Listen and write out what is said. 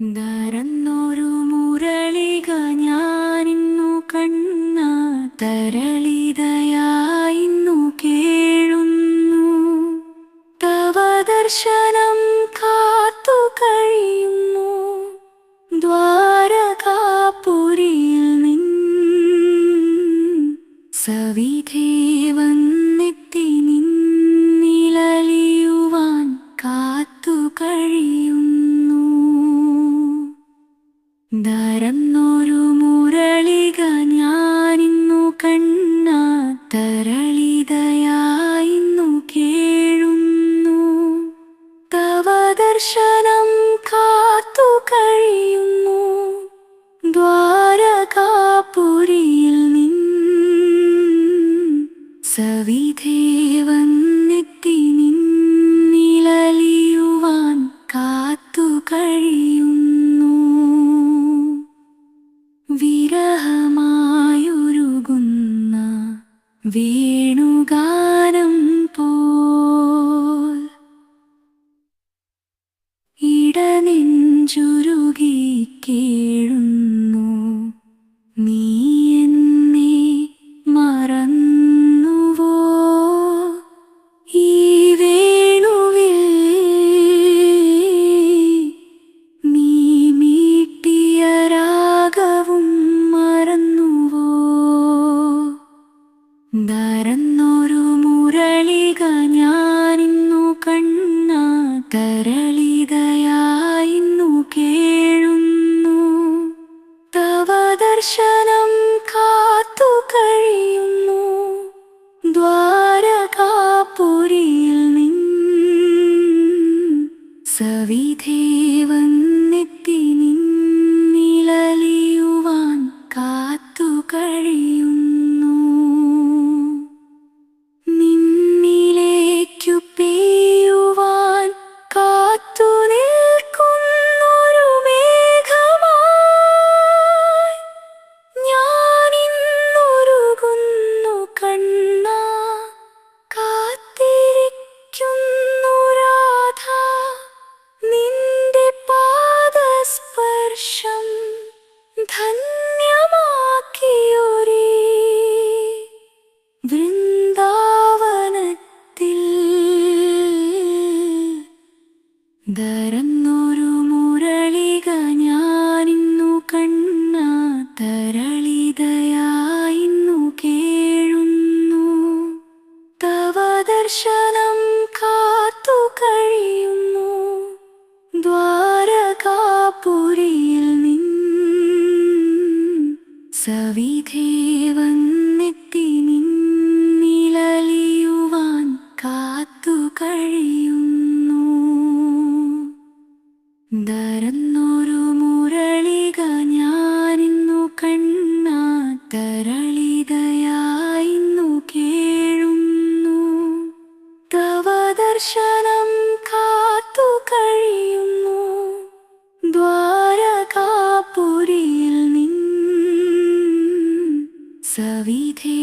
ദരന്നൊരു മുരളിക ഞാനിന്നു കണ്ണ തരളിതയായിന്നു കേഴുന്നു തവ ദർശനം തരളിതയായിന്നു കേഴുന്നു. തവ ദർശനം കാത്തു കഴിയുന്നു. ദ്വാരകാപുരിയിൽ നിൻ സവിധേ വേണുഗാനം പോൽ ഇടനെഞ്ചുരുകി കേഴുന്നു ധന്യമാക്കിയൊരേ വൃന്ദാവനത്തിൽ ദരന്നൊരു സവിധേ വന്നെത്തി നിന്നിലലിയുവാൻ കാത്തു കഴിയുന്നു. ദരന്നൊരു മുരളിക ഞാനിന്നു കണ്ണ തരളിതയായിന്നു കേഴുന്നു. തവ ദർശനം കവിധേ